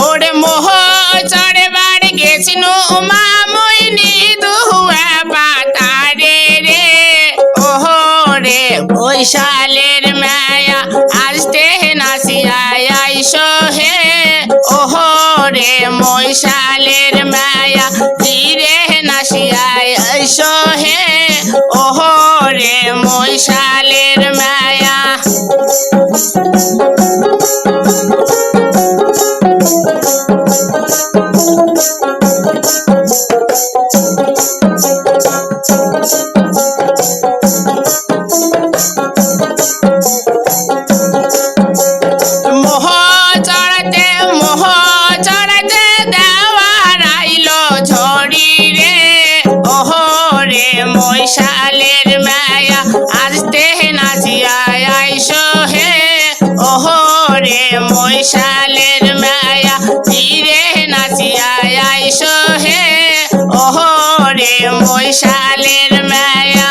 ওরে মোহ গেছিল রে বৈশালের মায়া আসতে নাসিয়ায় আইসো হে ওহো রে মৈশালের মায়া ধীরে নাসিয়ায় আইসো হে ওহো রে মৈশালের মায়া মৈশালের মায়া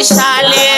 estale